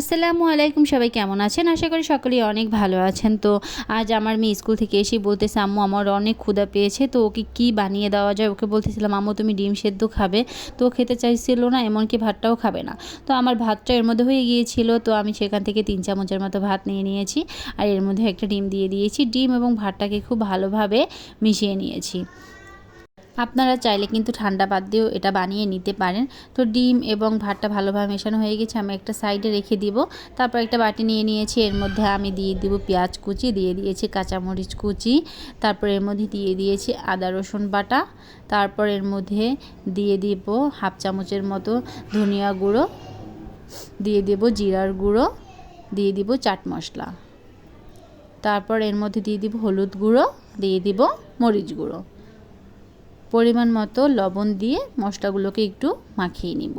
আসসালামু আলাইকুম, সবাই কেমন আছেন? আশা করি সকলেই অনেক ভালো আছেন। তো আজ আমার মেয়ে স্কুল থেকে এসে বলতেছে, আম্মু, আমার অনেক ক্ষুধা পেয়েছে, তো ওকে কি বানিয়ে দেওয়া যায়? ওকে বলতেছিলাম, আম্মু, তুমি ডিম সেদ্ধ খাবে, তো ও খেতে চাইছিল না, এমনকি ভাতটাও খাবে না। তো আমার ভাতটা এর মধ্যে হয়ে গিয়েছিল, তো আমি সেখান থেকে তিন চামচের মতো ভাত নিয়ে নিয়েছি আর এর মধ্যে একটা ডিম দিয়ে দিয়েছি। ডিম এবং ভাতটাকে খুব ভালোভাবে মিশিয়ে নিয়েছি। আপনারা চাইলে কিন্তু ঠান্ডা বাদ দিয়েও এটা বানিয়ে নিতে পারেন। তো ডিম এবং ভাতটা ভালোভাবে মেশানো হয়ে গেছে, আমি একটা সাইডে রেখে দিব। তারপর একটা বাটি নিয়ে নিয়েছি, এর মধ্যে আমি দিয়ে দিব পেঁয়াজ কুচি, দিয়ে দিয়েছি কাঁচামরিচ কুচি, তারপর এর মধ্যে দিয়ে দিয়েছি আদা, রসুন বাটা, তারপর এর মধ্যে দিয়ে দিব হাফ চামচের মতো ধনিয়া গুঁড়ো, দিয়ে দেব জিরার গুঁড়ো, দিয়ে দিব চাট মশলা। তারপর এর মধ্যে দিয়ে দিব হলুদ গুঁড়ো, দিয়ে দিব মরিচ গুঁড়ো। পরিমাণ মতো লবণ দিয়ে মশলাগুলোকে একটু মাখিয়ে নিব।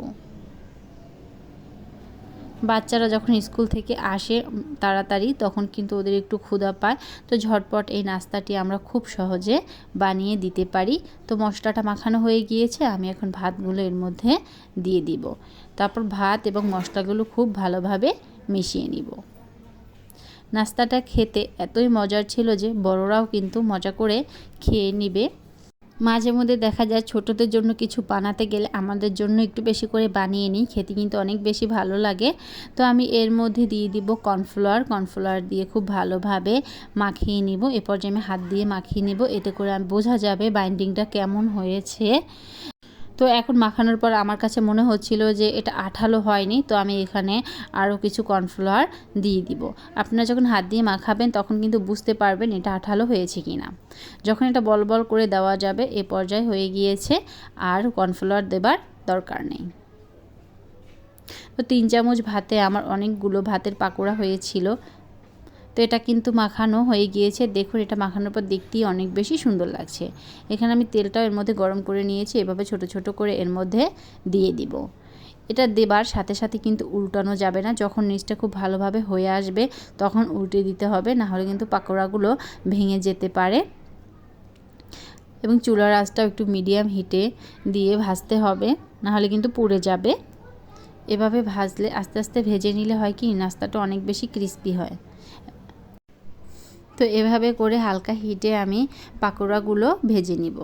বাচ্চারা যখন স্কুল থেকে আসে তাড়াতাড়ি, তখন কিন্তু ওদের একটু ক্ষুধা পায়। তো ঝটপট এই নাস্তাটি আমরা খুব সহজে বানিয়ে দিতে পারি। তো মশলাটা মাখানো হয়ে গিয়েছে, আমি এখন ভাতগুলো এর মধ্যে দিয়ে দিব। তারপর ভাত এবং মশলাগুলো খুব ভালোভাবে মিশিয়ে নিব। নাস্তাটা খেতে এতই মজার ছিল যে বড়রাও কিন্তু মজা করে খেয়ে নিবে। মাঝে মধ্যে দেখা যায় ছোটদের জন্য কিছু বানাতে গেলে আমাদের জন্য একটু বেশি করে বানিয়ে নিই, খেতে কিন্তু অনেক বেশি ভালো লাগে। তো আমি এর মধ্যে দিয়ে দিব কর্নফ্লাওয়ার কর্নফ্লাওয়ার দিয়ে খুব ভালোভাবে মাখিয়ে নিব। এরপর যে আমি হাত দিয়ে মাখিয়ে নিব। এতে করে বোঝা যাবে বাইন্ডিংটা কেমন হয়েছে। তো এখন মাখানোর পর আমার কাছে মনে হচ্ছিল যে এটা আঠালো হয়নি, তো আমি এখানে আরও কিছু কর্নফ্লাওয়ার দিয়ে দিব। আপনারা যখন হাত দিয়ে মাখাবেন তখন কিন্তু বুঝতে পারবেন এটা আঠালো হয়েছে কি না যখন এটা বল বল করে দেওয়া যাবে, এ পর্যায়ে হয়ে গিয়েছে, আর কর্নফ্লাওয়ার দেবার দরকার নেই। তো তিন চামচ ভাতে আমার অনেকগুলো ভাতের পাকোড়া হয়েছিল তো এটা কিন্তু মাখানো হয়ে গিয়েছে। দেখুন, এটা মাখানোর পর দেখতেই অনেক বেশি সুন্দর লাগছে। এখানে আমি তেলটাও এর মধ্যে গরম করে নিয়েছি, এভাবে ছোট ছোট করে এর মধ্যে দিয়ে দিব। এটা দেবার সাথে সাথে কিন্তু উল্টানো যাবে না। যখন নিচটা খুব ভালোভাবে হয়ে আসবে, তখন উল্টে দিতে হবে। না হলে কিন্তু পাকোড়াগুলো ভেঙে যেতে পারে। এবং চুলার আঁচটাও একটু মিডিয়াম হিটে দিয়ে ভাজতে হবে না হলে কিন্তু পুড়ে যাবে। এভাবে ভাজলে, আস্তে আস্তে ভেজে নিলে হয় কি, নাস্তাটা অনেক বেশি ক্রিস্পি হয়। তো এভাবে করে হালকা হিটে আমি পাকোড়াগুলো ভেজে নিব।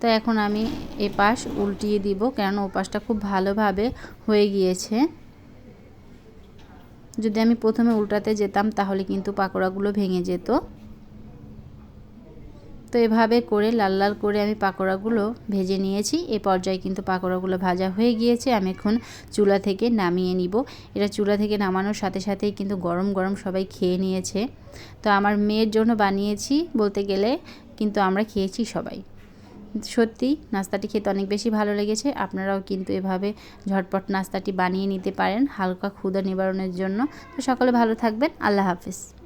তো এখন আমি এ পাশ উল্টিয়ে দিব কেন ও পাশটা খুব ভালোভাবে হয়ে গিয়েছে। যদি আমি প্রথমে উল্টাতে যেতাম, তাহলে কিন্তু পাকোড়াগুলো ভেঙে যেত। তো এভাবে করে লাল লাল করে আমি পাকোড়াগুলো ভেজে নিয়েছি। এ পর্যায়ে কিন্তু পাকোড়াগুলো ভাজা হয়ে গিয়েছে। আমি এখন চুলা থেকে নামিয়ে নিব। এটা চুলা থেকে নামানোর সাথে সাথেই কিন্তু গরম গরম সবাই খেয়ে নিয়েছে। তো আমার মেয়ের জন্য বানিয়েছি বলতে গেলে কিন্তু আমরা খেয়েছি সবাই। সত্যি নাস্তাটি খেতে অনেক বেশি ভালো লেগেছে। আপনারাও কিন্তু এভাবে ঝটপট নাস্তাটি বানিয়ে নিতে পারেন। হালকা ক্ষুদা নিবারণের জন্য। তো সকলে ভালো থাকবেন। আল্লাহ হাফিজ।